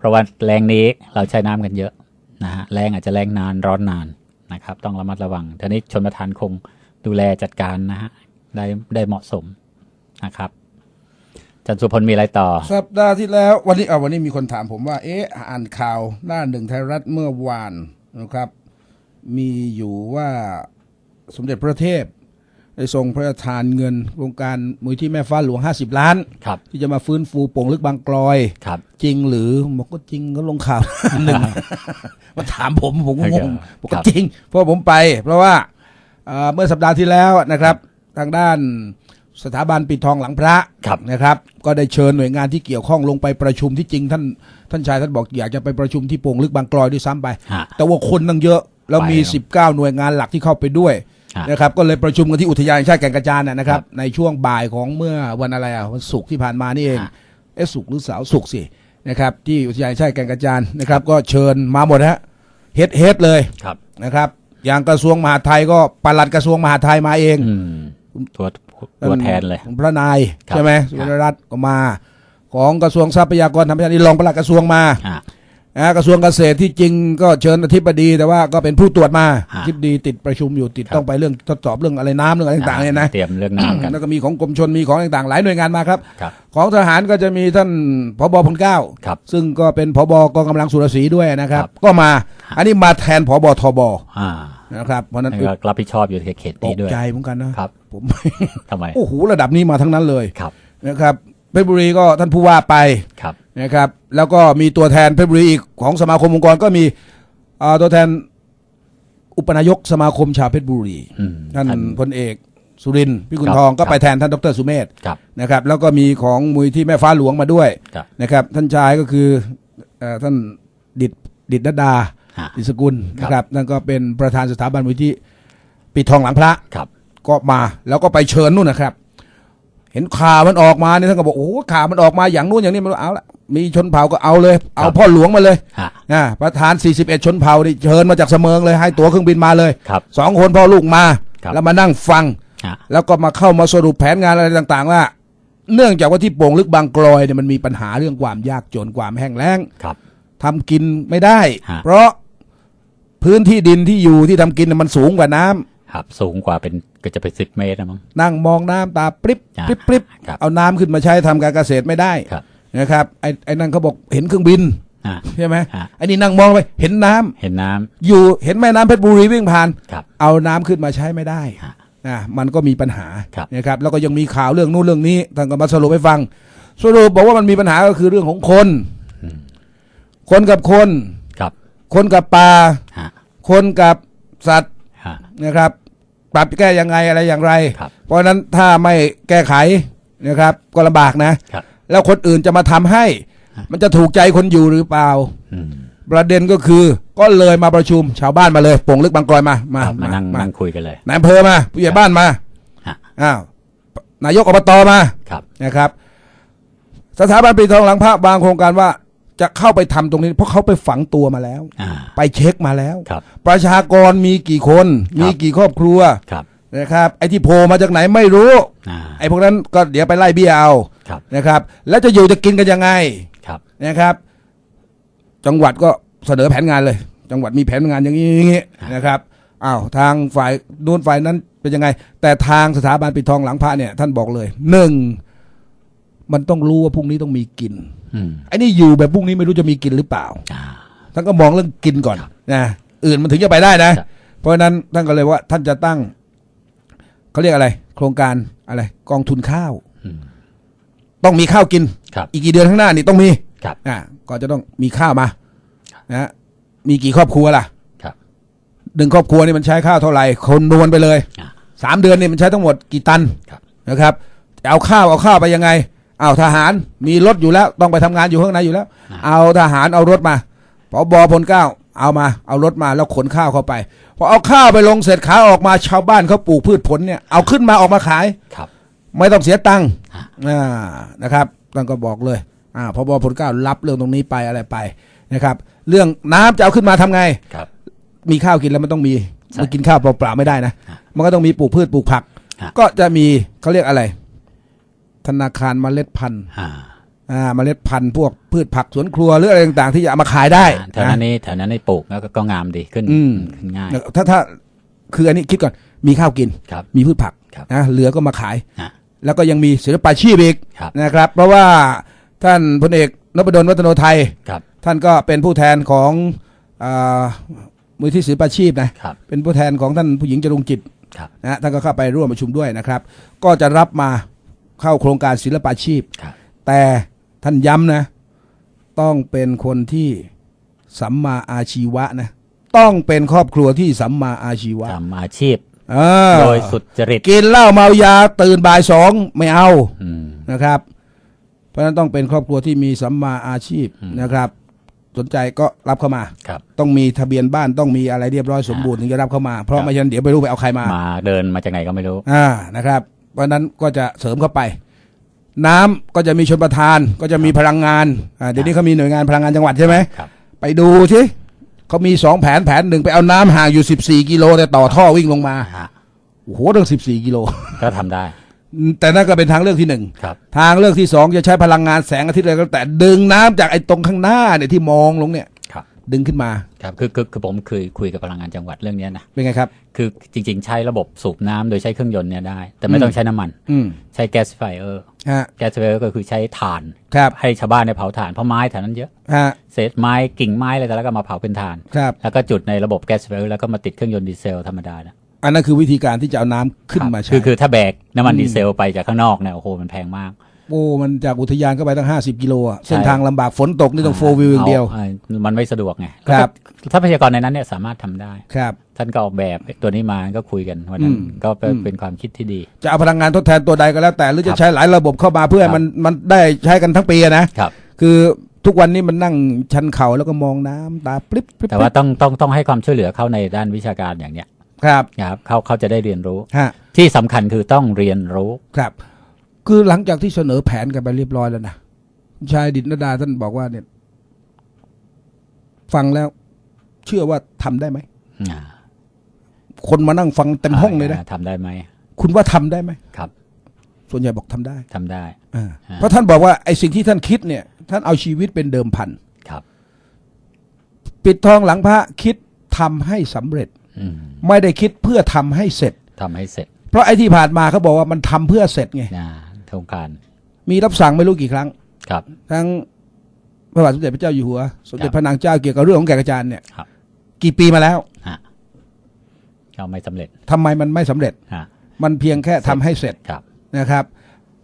เพราะว่าแรงนี้เราใช้น้ำกันเยอะนะฮะแรงอาจจะแรงนานร้อนนานนะครับ ต้องระมัดระวังทีนี้ชนประทานคงดูแลจัดการนะฮะได้ได้เหมาะสมนะครับอาจันสุพลมีอะไรต่อ สัปดาห์ที่แล้ววันนี้เอาวันนี้มีคนถามผมว่า เอ๊ะอ่านข่าวหน้าหนึ่งไทยรัฐเมื่อวานนะครับ มีอยู่ว่าสมเด็จพระเทพ ได้ทรงพระราชทานเงินโครงการมูลที่แม่ฟ้าหลวง 50 ล้าน ครับ ที่จะมาฟื้นฟูโป่งลึกบางกลอย ครับ จริงหรือบอกก็จริงก็ลงข่าว หนึ่งมาถามผมผมก็งงบอกครัก็บจริง เพราะผมไป เพราะว่าเอ่อเมื่อสัปดาห์ที่แล้วนะครับ ทางด้านสถาบันปิดทองหลังพระครับนะครับ ก็ได้เชิญหน่วยงานที่เกี่ยวข้องลงไปประชุมที่จริงท่านท่านชายท่านบอกอยากจะไปประชุมที่โป่งลึกบางกลอยด้วยซ้ำไปฮะแต่ว่าคนตั้งเยอะแล้วมีไปครับ19 หน่วยงานหลักที่เข้าไปด้วยฮะ นะครับก็เลยประชุมกันที่อุทยานแห่งชาติแก่งกระจานนะนะครับครับในช่วงบ่ายของเมื่อวันอะไรอะวันศุกร์ที่ผ่านมานี่เองฮะเอ๊ะศุกร์หรือเสาร์ศุกร์สินะครับที่อุทยานแห่งชาติแก่งกระจานนะครับก็เชิญมาหมดฮะเฮ็ดเฮ็ดเลยครับนะครับ อย่างกระทรวงมหาดไทยก็ปลัดกระทรวงมหาดไทยมาเองอืมตัวตัวแทนเลย พระนายครับใช่ไหมสุวรรณรัตน์ก็มา ของกระทรวงทรัพยากรธรรมชาตินี่รองปลัดกระทรวงมาฮะนะ กระทรวงเกษตรที่จริงก็เชิญอธิบดีแต่ว่าก็เป็นผู้ตรวจมาฮะอธิบดีติดประชุมอยู่ติดครับต้องไปเรื่องทดสอบเรื่องอะไรน้ำเรื่องอะไรต่างๆเนี่ยนะเตรียมเรื่องน้ำกันแล้วก็มีของกรมชนมีของต่างๆ หลายหน่วยงานมาครับครับของทหารก็จะมีท่านพบพลเกล้าครับซึ่งก็เป็นพบกองกำลังสุรศรีด้วยนะครับครับก็มาอันนี้มาแทนพบทบอ่านะครับเพราะฉะนั้นแล้วก็รับผิดชอบอยู่ในเขตตนี้กด้วยใจเหมือนกันนะครับผมทำไมโอ้โหระดับนี้มาทั้งนั้นเลยครับนะครับ เพชรบุรีก็ท่านผู้ว่าไปครับ นะครับ แล้วก็มีตัวแทนเพชรบุรีอีกของสมาคมองค์กรก็มีอ่าตัวแทนอุปนายกสมาคมชาวเพชรบุรีอืมท่านท่านพลเอกสุรินทร์พิกุลครับทองก็ครับไปแทนท่านดรสุเมธครับนะครับแล้วก็มีของมูลที่แม่ฟ้าหลวงมาด้วยครับนะครับ ท่านชายก็คือเอ่อท่านดิดดิดนดาฮะดิสกุลครับ นะครับนั่นก็เป็นประธานสถาบันมูลที่ปิดทองหลังพระ ครับ ก็มาแล้วก็ไปเชิญนู่นนะครับ เห็นข่าวมันออกมาเนี่ยท่านก็บอกโอ้โหข่าวมันออกมาอย่างนู้นอย่างนี้มันเอาละมีชนเผ่าก็เอาเลย เอาพ่อหลวงมาเลยฮะนะประธาน 41 ชนเผ่านี่เชิญมาจากเสมิงเลยให้ตั๋วเครื่องบินมาเลยครับสองคนพ่อลูกมาครับแล้วมานั่งฟังฮะแล้วก็มาเข้ามาสรุปแผนงานอะไรต่าง ๆ ว่า เนื่องจากว่าที่โป่งลึกบางกลอยเนี่ยมันมีปัญหาเรื่องความยากจนความแห้งแล้งครับทำกินไม่ได้ฮะเพราะพื้นที่ดินที่อยู่ที่ทำกินน่ะมันสูงกว่าน้ำ ครับสูงกว่าเป็นก็จะเป็นสิบเมตรนะมั้ง นั่งมองน้ำตาปริบอ่าปริบปริบครับเอาน้ำขึ้นมาใช้ทำการเกษตรไม่ได้ครับ นะครับไอ้ไอ้นั่นเขาบอกเห็นเครื่องบินอ่า ใช่ไหมฮะ ไอ้นี่นั่งมองไปเห็นน้ำเห็นน้ำ อยู่เห็นแม่น้ำเพชรบุรีวิ่งผ่าน ครับเอาน้ำขึ้นมาใช้ไม่ได้ฮะนะมันก็มีปัญหาครับ นะครับแล้วก็ยังมีข่าวเรื่องนู้นเรื่องนี้ท่านก็มาสรุปให้ฟัง สรุปบอกว่ามันมีปัญหาก็คือเรื่องของคนอืมคนกับคน ครับคนกับปลา ฮะคนกับสัตว์ฮะนะครับ ปรับแก้ยังไงอะไรอย่างไร ครับเพราะฉะนั้นถ้าไม่แก้ไขนะครับ ก็ลำบากนะ ครับ แล้วคนอื่นจะมาทำให้ มันจะถูกใจคนอยู่หรือเปล่า อืมประเด็นก็คือก็เลยมาประชุมชาวบ้านมาเลยโป่งลึกบางกลอยมามาครับมานั่งมานั่งคุยกันเลย นายอำเภอมาผู้ใหญ่บ้านมาฮะ อ้าวนายกอบตมา ครับ นะครับสถาบันปีทองหลังพระบางโครงการว่า จะเข้าไปทำตรงนี้ เพราะเขาไปฝังตัวมาแล้วอ่าไปเช็คมาแล้วครับประชากรมีกี่คน มีกี่ครอบครัวครับนะครับ ไอ้ที่โผล่มาจากไหนไม่รู้อ่าไอ้พวกนั้นก็เดี๋ยวไปไล่เบี้ยเอาครับนะครับ แล้วจะอยู่จะกินกันยังไงครับนะครับ จังหวัดก็เสนอแผนงานเลย จังหวัดมีแผนงานอย่างนี้อย่างนี้นะครับอ้าวทางฝ่ายนู้นฝ่ายนั้นเป็นยังไง แต่ทางสถาบันปิดทองหลังพระเนี่ย ท่านบอกเลยหนึ่ง มันต้องรู้ว่าพรุ่งนี้ต้องมีกินอืมไอ้นี่อยู่แบบพรุ่งนี้ไม่รู้จะมีกินหรือเปล่าอ่าท่านก็มองเรื่องกินก่อนนะอื่นมันถึงจะไปได้นะครับเพราะฉะนั้นท่านก็เลยว่า ท่านจะตั้งเขาเรียกอะไร โครงการอะไร กองทุนข้าวอืมต้องมีข้าวกินครับอีกกี่เดือนข้างหน้านี่ต้องมีครับอ่าก็จะต้องมีข้าวมานะฮะมีกี่ครอบครัวล่ะครับหนึ่งครอบครัวนี่มันใช้ข้าวเท่าไหร่คนนวลไปเลยอ่าสามเดือนนี่มันใช้ทั้งหมดกี่ตันครับนะครับจะเอาข้าวเอาข้าวไปยังไง เอาทหารมีรถอยู่แล้ว ต้องไปทำงานอยู่ข้างในอยู่แล้ว เอาทหารเอารถมาพอบอพลเกล้าเอามา เอารถมาแล้วขนข้าวเข้าไปพอเอาข้าวไปลงเสร็จขาออกมาชาวบ้านเขาปลูกพืชผลเนี่ยเอาขึ้นมาออกมาขายครับ ไม่ต้องเสียตังค์ฮะอ่านะครับท่านก็บอกเลยอ่าพอบอพลเกล้ารับเรื่องตรงนี้ไปอะไรไปนะครับ เรื่องน้ำจะเอาขึ้นมาทำไงครับ มีข้าวกินแล้วมันต้องมีใช่มันกินข้าวเปล่าๆไม่ได้นะฮะมันก็ต้องมีปลูกพืชปลูกผักฮะก็จะมีเขาเรียกอะไร ธนาคารเมล็ดพันธุ์อ่าอ่าเมล็ดพันธุ์พวกพืชผักสวนครัวหรืออะไรต่างๆ ที่จะเอามาขายได้อ่าแถวนั้นนี่แถวนั้นนี่ปลูกแล้วก็ก็งามดีขึ้นอืมขึ้นง่ายนะถ้าถ้าคืออันนี้คิดก่อนมีข้าวกินครับมีพืชผักครับนะเหลือก็มาขายฮะแล้วก็ยังมีศิลปาชีพอีกครับนะครับ เพราะว่าท่านพลเอกนพดลวัฒโนไทยครับท่านก็เป็นผู้แทนของอามูลที่ศิลปาชีพนะครับเป็นผู้แทนของท่านผู้หญิงจรุงจิตครับนะฮะท่านก็เข้าไปร่วมประชุมด้วยนะครับ ก็จะรับมา เข้าโครงการศิลปาชีพครับแต่ท่านย้ำนะ ต้องเป็นคนที่สัมมาอาชีวะนะ ต้องเป็นครอบครัวที่สัมมาอาชีวะทำอาชีพเออโดยสุจริตกินเหล้าเมายาตื่นบ่ายสองไม่เอาอืมนะครับ เพราะฉะนั้นต้องเป็นครอบครัวที่มีสัมมาอาชีพอืมนะครับ สนใจก็รับเข้ามาครับต้องมีทะเบียนบ้านต้องมีอะไรเรียบร้อยสมบูรณ์ถึงจะรับเข้ามา เพราะครับไม่งั้นเดี๋ยวไม่รู้ไปเอาใครมามาเดินมาจากไหนก็ไม่รู้อ่านะครับ เพราะฉะนั้นก็จะเสริมเข้าไป น้ำก็จะมีชนประทานก็จะมีพลังงานอ่าเดี๋ยวนี้เขามีหน่วยงานพลังงานจังหวัดใช่ไหมครับ ไปดูสิเขามีสองแผนแผนหนึ่งไปเอาน้ำห่างอยู่สิบสี่กิโลแต่ต่อท่อวิ่งลงมาฮะโอ้โหตั้งสิบสี่กิโล ก็ทำได้ แต่นั่นก็เป็นทางเลือกที่หนึ่ง ครับ ทางเลือกที่สองจะใช้พลังงานแสงอาทิตย์อะไรก็แล้วแต่ดึงน้ำจากไอ้ตรงข้างหน้าเนี่ยที่มองลงเนี่ยครับ ดึงขึ้นมาครับคือคือคือผมเคยคุยกับพลังงานจังหวัดเรื่องเนี้ยนะเป็นไงครับ คือจริง ๆ ใช้ระบบสูบน้ำโดยใช้เครื่องยนต์เนี่ยได้ แต่ไม่ต้องใช้น้ำมันอืมใช้แก๊สไฟเออร์ฮะแก๊สไฟเออร์ก็คือใช้ถ่านครับให้ชาวบ้านในยเผาถ่านเพราะไม้แถวนั้นเยอะฮะเศษไม้กิ่งไม้อะไรแต่แล้วก็มาเผาเป็นถ่านครับแล้วก็จุดในระบบแก๊สไฟเออร์แล้วก็มาติดเครื่องยนต์ดีเซลธรรมดานะอันนั้นคือวิธีการที่จะเอาน้ำขึ้นครับมาใช้คือคือถ้าแบกน้ำมันดีเซลไปจากข้างนอกเนี่ยโอ้โหมันแพงมาก โอ้มันจากอุทยานก็ไปตั้งห้าสิบกิโลอะใช่เส้นทางลำบากฝนตกนี่ต้องโฟวิวอย่างเดียวามันไม่สะดวกไงครับทรัพยากรในนั้นเนี่ยสามารถทำได้ครับ ท่านก็ออกแบบตัวนี้มาก็คุยกันวันนั้นอืมก็เป็นอืมเป็นความคิดที่ดี จะเอาพลังงานทดแทนตัวใดก็แล้วแต่หรือครัจะบใช้หลายระบบเข้ามาเพื่อให้ครับมันมันได้ใช้กันทั้งปีอะนะครับ คือทุกวันนี้มันนั่งชันเข่าแล้วก็มองน้ำตาปริบปริบแต่ว่าต้องต้องต้องให้ความช่วยเหลือเขาในด้านวิชาการอย่างเนี้ยครับนะครับเขาเขาจะได้เรียนรู้ฮะที่สำคัญคือต้องเรียนรู้ครับ คือหลังจากที่เสนอแผนกันไปเรียบร้อยแล้วนะชายดิตนดาท่านบอกว่าเนี่ย ฟังแล้ว เชื่อว่าทำได้ไหมอ่าคนมานั่งฟังเต็มห้องเลยนะาทำได้ไหมคุณว่าทำได้ไหมครับ ส่วนใหญ่บอกทำได้ทำได้อ่าฮะเพราะท่านบอกว่าไอ้สิ่งที่ท่านคิดเนี่ย ท่านเอาชีวิตเป็นเดิมพันครับ ปิดทองหลังพระคิดทำให้สำเร็จอืมไม่ได้คิดเพื่อทำให้เสร็จทำให้เสร็จ เพราะไอ้ที่ผ่านมาเขาบอกว่ามันทำเพื่อเสร็จไงนะ โครงการ มีรับสั่งไม่รู้กี่ครั้ง ครับ ทั้งพระบาทสมเด็จพระเจ้าอยู่หัว สมเด็จครับพระนางเจ้าเกี่ยวกับเรื่องของแก่กระจานเนี่ยครับ กี่ปีมาแล้วฮะก็ไม่สำเร็จทำไมมันไม่สำเร็จฮะมันเพียงแค่ทำให้เสร็จครับนะครับ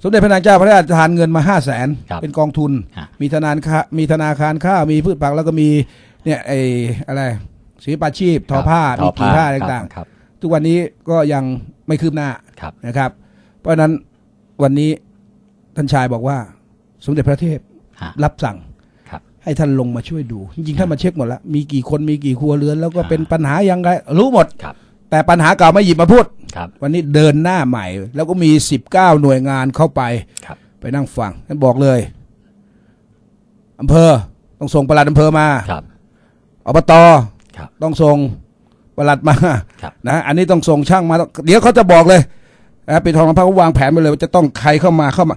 สมเด็จพระนางเจ้าพระราชทานเงินมาห้าแสนครับเป็นกองทุนฮะมีธนาคารมีธนาคารข้าวมีพืชผักแล้วก็มีเนี่ยไอ้อะไรศิลปาชีพ ทอผ้าทมีอกี่ผ้าอะไรต่างครับๆทุกวันนี้ก็ยังไม่คืบหน้าครับนะครับ เพราะฉะนั้น วันนี้ท่านชายบอกว่า สมเด็จพระเทพฮะ รับสั่ง ครับ ให้ท่านลงมาช่วยดู จริงๆ ท่านมาเช็คหมดแล้ว มีกี่คนมีกี่ครัวเรือน แล้วก็อ่า เป็นปัญหายังไง รู้หมด ครับ แต่ปัญหาเก่าไม่หยิบมาพูด ครับ วันนี้เดินหน้าใหม่ แล้วก็มีสิบเก้าหน่วยงานเข้าไป ครับ ไปนั่งฟังท่านบอกเลยอำเภอต้องส่งปลัดอำเภอมาครับ อบตครับ ต้องส่งปลัดมาครับ นะอันนี้ต้องส่งช่างมา เดี๋ยวเขาจะบอกเลย นะปีทองลำพักเขาวางแผนไปเลยว่าจะต้องใครเข้ามาเข้ามา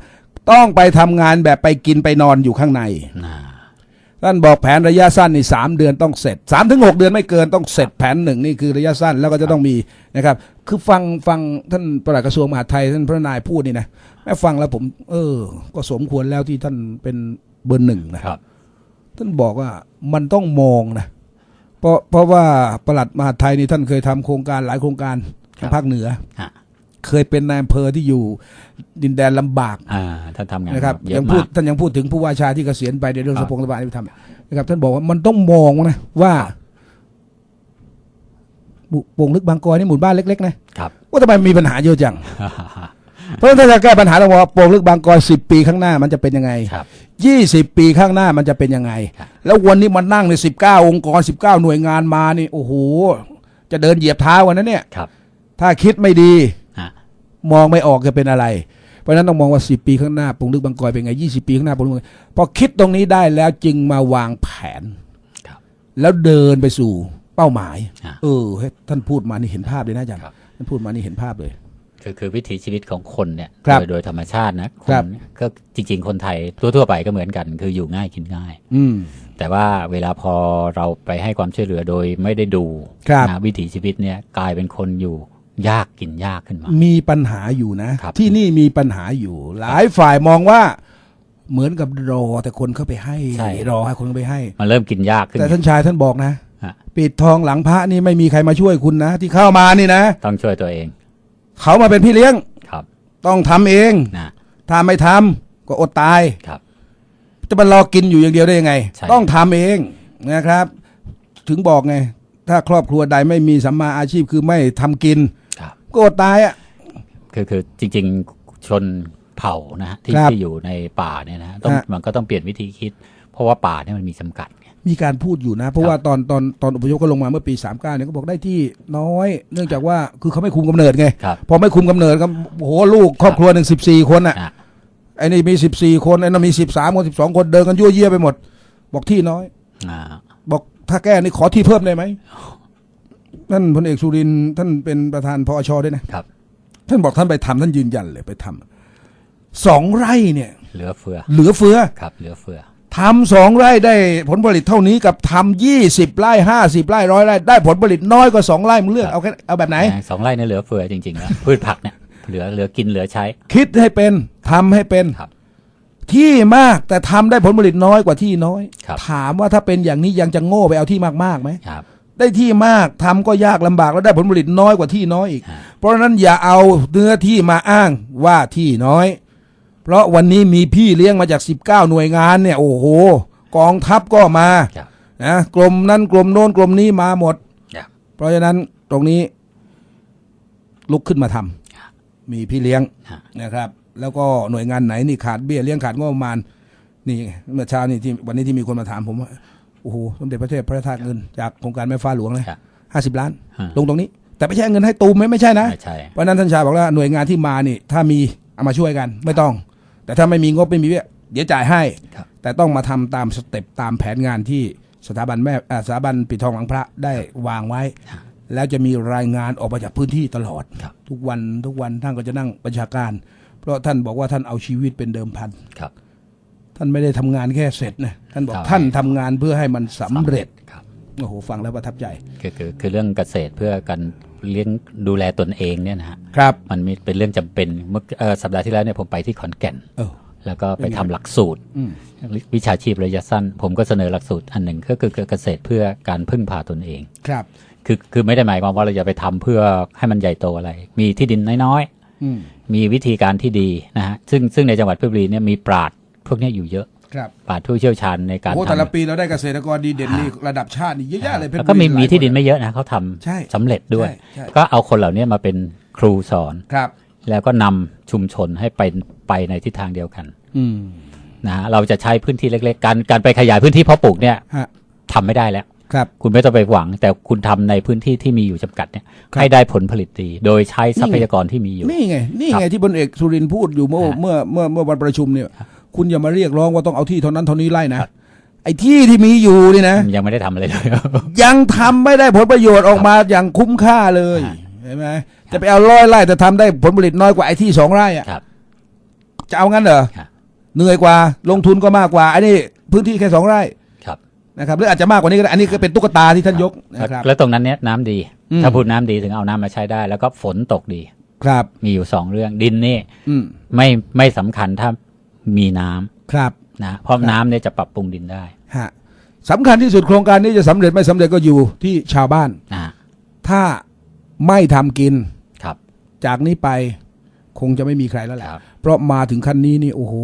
ต้องไปทำงานแบบไปกินไปนอนอยู่ข้างในอ่าท่านบอกแผนระยะสั้นนี่สามเดือนต้องเสร็จสามถึงหกเดือนไม่เกินต้องเสร็จแผนหนึ่งนี่คือระยะสั้นแล้วก็จะต้องมีนะครับ คือฟังฟังท่านปลัดกระทรวงมหาดไทยท่านพระนายพูดนี่นะแม่ฟังแล้วผม เออ ก็สมควรแล้วที่ท่านเป็นเบอร์หนึ่งนะครับ ท่านบอกว่ามันต้องมองนะเพราะเพราะว่าปลัดมหาดไทยนี่ท่านเคยทำโครงการหลายโครงการครับทางภาคเหนือฮะ เคยเป็นนายอำเภอที่อยู่ดินแดนลำบากอ่าท่านทำงานนะครับเยยัอะงพูมาดกท่านยังพูดถึงผู้ว่าชาที่เกษียณไปในเรื่องครัสบปงสบายที่ไปทำนะครับ ท่านบอกว่ามันต้องมองนะว่าหมู่โป่งลึกบางกอยนี่หมู่บ้านเล็กๆนะครับว่าทำไมมีปัญหาเยอะจังเพราะฉะนั้นถ้าจะแก้ปัญหาต้องบอกว่าโป่งลึกบางกอยสิบปีข้างหน้ามันจะเป็นยังไงครับยี่สิบปีข้างหน้ามันจะเป็นยังไงครับแล้ววันนี้มันนั่งในสิบเก้าองค์กรสิบเก้าหน่วยงานมานี่ โอ้โห จะเดินเหยียบเท้าวันนั้นเนี่ยครับถ้าคิดไม่ดีฮะ มองไม่ออกจะเป็นอะไร เพราะฉะนั้นต้องมองว่า 10 ปีข้างหน้าปรุงลึกบางกอยเป็นไง 20 ปีข้างหน้าปรุงลึกบางกอยพอคิดตรงนี้ได้แล้วจึงมาวางแผนครับแล้วเดินไปสู่เป้าหมายฮะเออเฮ้ยท่านพูดมานี่เห็นภาพเลยนะอาจารย์ครับท่านพูดมานี่เห็นภาพเลยคคือคือวิถีชีวิตของคนเนี่ยครับโดยโดยธรรมชาตินะคครันบเนี่ยก็จริง ๆ คนไทยทั่วๆไปก็เหมือนกัน คืออยู่ง่ายกินง่าย อืมแต่ว่าเวลาพอเราไปให้ความช่วยเหลือโดยไม่ได้ดูครับนะวิถีชีวิตเนี่ยกลายเป็นคนอยู่ ยากกินยากขึ้นมา มีปัญหาอยู่นะ ครับ ที่นี่มีปัญหาอยู่ หลายฝ่ายมองว่าเหมือนกับรอแต่คนเข้าไปให้ใช่ รอให้คนเข้าไปให้ มันเริ่มกินยากขึ้นแต่ท่านชายท่านบอกนะ ฮะปิดทองหลังพระนี่ไม่มีใครมาช่วยคุณนะ ที่เข้ามานี่นะต้องช่วยตัวเองเขามาเป็นพี่เลี้ยงครับต้องทำเองนะถ้าไม่ทำก็อดตาย ครับ จะมารอกินอยู่อย่างเดียวได้ยังไง ใช่ ต้องทำเองนะครับ ถึงบอกไง ถ้าครอบครัวใดไม่มีสัมมาอาชีพคือไม่ทำกิน ครับก็อดตายอะ คือคือจริง ๆ ชนเผ่านะฮะที่ครับที่อยู่ในป่าเนี่ยนะต้องฮะ มันก็ต้องเปลี่ยนวิธีคิด เพราะว่าป่าเนี่ยมันมีจำกัดไง มีการพูดอยู่นะ เพราะว่าตอนตอนตอนอพยพก็ลงมาเมื่อปี 39เนี่ยก็บอกได้ที่น้อย เนื่องจากว่าคือเขาไม่คุมกำเนิดไง ครับ พอไม่คุมกำเนิดก็โอ้โหลูกครอบครัวหนึ่งสิบสี่คนอะ อะไอ้นี่มีสิบสี่คนไอ้นั่นมีสิบสามคนสิบสองคนเดินกันยั่วเยี่ยไปหมด บอกที่น้อย อ่าบอกถ้าแก้นี่ขอที่เพิ่มได้ไหม ท่านพลเอกสุรินทร์ท่านเป็นประธานพอชด้วยนะครับ ท่านบอกท่านไปทำท่านยืนยันเลยไปทำสองไร่เนี่ย เหลือเฟือ เหลือเฟือครับ เหลือเฟือทำสองไร่ได้ผลผลิตเท่านี้กับทำยี่สิบไร่ห้าสิบไร่ร้อยไร่ได้ผลผลิตน้อยกว่าสองไร่มึงเลือกเอาแค่เอาแบบไหนนะสองไร่เนี่ยเหลือเฟือจริงๆแล้วพืชผักเนี่ยเหลือเหลือกินเหลือใช้ คิดให้เป็นทำให้เป็นครับที่มากแต่ทำได้ผลผลิตน้อยกว่าที่น้อยครับถามว่าถ้าเป็นอย่างนี้ยังจะโง่ไปเอาที่มากๆไหมครับ ได้ที่มากทำก็ยากลำบากแล้วได้ผลผลิตน้อยกว่าที่น้อยอีกฮะเพราะฉะนั้นอย่าเอาเนื้อที่มาอ้างว่าที่น้อย เพราะวันนี้มีพี่เลี้ยงมาจาก 19 หน่วยงานเนี่ยโอ้โห กองทัพก็มาครับนะกรมนั้นกรมโน้นกรมนี้มาหมดครับเพราะฉะนั้นตรงนี้ ลุกขึ้นมาทำมีพี่เลี้ยงฮะนะครับ แล้วก็หน่วยงานไหนนี่ขาดเบี้ยเลี้ยงขาดงบประมาณนี่ไงเมื่อเช้านี่ที่วันนี้ที่มีคนมาถามผมว่า โอ้โหสมเด็จพระเทพพระราชทานเงินจากโครงการแม่ฟ้าหลวงเลยครับห้าสิบล้านฮะลงตรงนี้ แต่ไม่ใช่เงินให้ตูมไหมไม่ใช่นะไม่ใช่เพราะฉะนั้นท่านชายบอกว่าหน่วยงานที่มานี่ ถ้ามีเอามาช่วยกันไม่ต้อง แต่ถ้าไม่มีงบไม่มีเบี้ยเดี๋ยวจ่ายให้ครับแต่ต้องมาทำตามสเต็ปตามแผนงานที่สถาบันแม่อ่าสถาบันปิดทองหลังพระได้วางไว้ แล้วจะมีรายงานออกมาจากพื้นที่ตลอดครับทุกวันทุกวันท่านก็จะนั่งบัญชาการ เพราะท่านบอกว่าท่านเอาชีวิตเป็นเดิมพันครับ ท่านไม่ได้ทำงานแค่เสร็จนะท่านบอกครับท่านทำงานเพื่อให้มันสำเร็จครับโอ้โหฟังแล้วประทับใจคือคือคือเรื่องเกษตรเพื่อการเลี้ยงดูแลตนเองเนี่ยนะฮะครับมันมีเป็นเรื่องจำเป็นเมื่อเอ่อสัปดาห์ที่แล้วเนี่ยผมไปที่ขอนแก่นเออแล้วก็ไปทำหลักสูตรอืมวิชาชีพระยะสั้น ผมก็เสนอหลักสูตรอันหนึ่งก็คือเกษตรเพื่อการพึ่งพาตนเองครับ คือคือไม่ได้หมายความว่าเราจะไปทำเพื่อให้มันใหญ่โตอะไร มีที่ดินน้อยอืมๆมีวิธีการที่ดีนะฮะซึ่งซึ่งในจังหวัดเพชรบุรีเนี่ยมีปราด พวกเนี้ยอยู่เยอะครับปราดผู้เชี่ยวชาญในการโอ้ทำแต่ละปีเราได้เกษตรกรดีเด่นนี่ระดับชาตินี่เยอะแยะเลยเพชรแล้วก็มีบุรีมีหลายที่ดินคไม่เยอะนะเขาทำใช่สำเร็จด้วยใช่ใช่ก็เอาคนเหล่านี้มาเป็นครูสอนครับ แล้วก็นำชุมชนให้ไปไปในทิศทางเดียวกัน อืมนะฮะเราจะใช้พื้นที่เล็กๆ การการไปขยายพื้นที่เพาะปลูกเนี่ยฮะทำไม่ได้แล้วครับคุณไม่ต้องไปหวัง แต่คุณทำในพื้นที่ที่มีอยู่จำกัดเนี่ยครับให้ได้ผลผลิตดี โดยใช้ทรัพยากรที่มีอยู่ นี่ไง นี่ครับไงที่พลเอกสุรินทร์พูดอยู่เมื่อฮะเมื่อเมื่อเมื่อวันประชุมเนี่ย คุณอย่ามาเรียกร้องว่าต้องเอาที่เท่านั้นเท่านี้ไร่นะไอ้ที่ที่มีอยู่นี่นะยังไม่ได้ทำอะไรเลย ยังทำไม่ได้ผลประโยชน์ออกมาอย่างคุ้มค่าเลยฮะเห็นไหมจะไปเอาร้อยไร่แต่ทำได้ผลผลิตน้อยกว่าไอ้ที่สองไร่อะครับ จะเอางั้นเหรอครับ เหนื่อยกว่าลงทุนก็มากกว่าไอ้นี่พื้นที่แค่สองไร่ครับนะครับหรืออาจจะมากกว่านี้ก็ได้อันนี้ก็เป็นตุ๊กตาที่ท่านยกนะครับ แล้วตรงนั้นเนี่ยน้ำดี อืม ถ้าพูดน้ำดีถึงเอาน้ำมาใช้ได้ แล้วก็ฝนตกดี ครับ มีอยู่สองเรื่องดินนี่ อืม ไม่ไม่สำคัญถ้า มีน้ำครับนะเพราะน้ำเนี่ยจะปรับปรุงดินได้ฮะสำคัญที่สุดโครงการนี้จะสำเร็จไม่สำเร็จก็อยู่ที่ชาวบ้านนะถ้าไม่ทำกิน ครับ จากนี้ไปคงจะไม่มีใครแล้วแหละ ครับเพราะมาถึงขั้นนี้นี่โอ้โห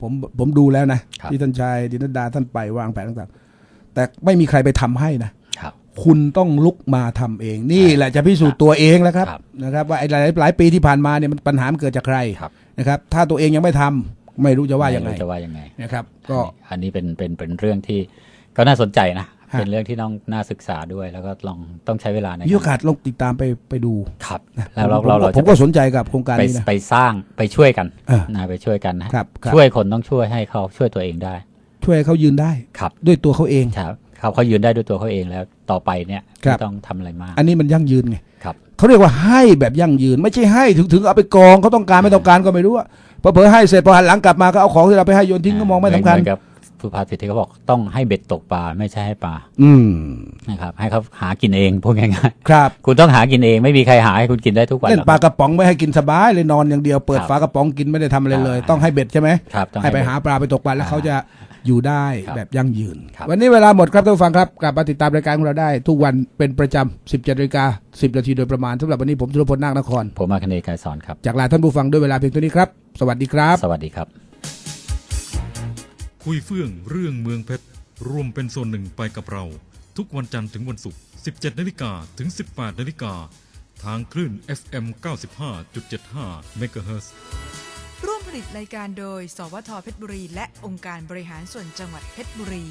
ผมผมดูแล้วนะ ครับ ที่ท่านชายดินดาท่านไปวางแผนต่างๆ แต่ไม่มีใครไปทำให้นะ ครับ คุณต้องลุกมาทำเอง นี่แหละจะพิสูจน์ตัวเองแล้วครับครับนะครับว่าไอ้หลายหลายปีที่ผ่านมาเนี่ยมันปัญหามันเกิดจากใครครับ นะครับ ถ้าตัวเองยังไม่ทำ ไม่รู้จะว่ายังไงม่รู้จะว่ายังไงนะครับ ก็อันนี้เป็นเป็นเป็นเรื่องที่ก็น่าสนใจนะฮะเป็นเรื่องที่ต้องน่าศึกษาด้วย แล้วก็ลองต้องใช้เวลาในมีโอกาสลองติดตามไปไปดูครับนะแล้วเราผมเราผมเราผจะมก็สนใจกับโครงการไปนี้นะไปสร้างไปช่วยกันเออนะไปช่วยกันนะครับครับช่วยคนต้องช่วยให้เขาช่วยตัวเองได้ ช่วยให้เขายืนได้ครับด้วยตัวเขาเองครับเขาเขายืนได้ด้วยตัวเขาเองแล้วต่อไปเนี่ยครับไม่ต้องทำอะไรมาก อันนี้มันยั่งยืนไงครับเขาเรียกว่าให้แบบยั่งยืน ไม่ใช่ให้ถึงถึงเอาไปกองเขาต้องการไม่ต้องการก็ไม่รู้อะ พอเผลอให้เสร็จพอหันหลังกลับมาก็เอาของที่เราไปให้โยนทิ้งก็มองไม่สำคัญ เหอนกับผู้พาสิทธิ์ที่เขาบอกต้องให้เบ็ดตกปลาไม่ใช่ให้ปลาอืมนะครับให้เขาหากินเองพูดง่ายครับ ๆคุณต้องหากินเองไม่มีใครหาให้คุณกินได้ทุกวันเล่นหรอก ปลากระป๋องไม่ให้กินสบายเลยนอนอย่างเดียวเปิดครับฝากระป๋องกินไม่ได้ทำอะไรเลยอ่าต้องให้เบ็ดใช่ไหมครับต้องให้ไปเบ็ดหาปลาไปตกปลาแล้วอ่า เขาจะ อยู่ได้ครับแบบยั่งยืนครับวันนี้เวลาหมดครับท่านผู้ฟังครับ กลับมาติดตามรายการของเราได้ ทุกวันเป็นประจำ 17นาฬิกา10 นาทีโดยประมาณสำหรับวันนี้ผมสุรพลนาคนคร ผมมาคเนกายสอนครับ จากลาท่านผู้ฟังด้วยเวลาเพียงเท่านี้ครับ สวัสดีครับ สวัสดีครับ คุยเฟื่องเรื่องเมืองเพชรร่วมเป็นส่วนหนึ่งไปกับเรา ทุกวันจันทร์ถึงวันศุกร์ 17นาฬิกาถึง 18นาฬิกาทางคลื่น FM 95.75 MHz ร่วม ผลิตรายการโดย สวทเพชรบุรี และองค์การบริหารส่วนจังหวัดเพชรบุรี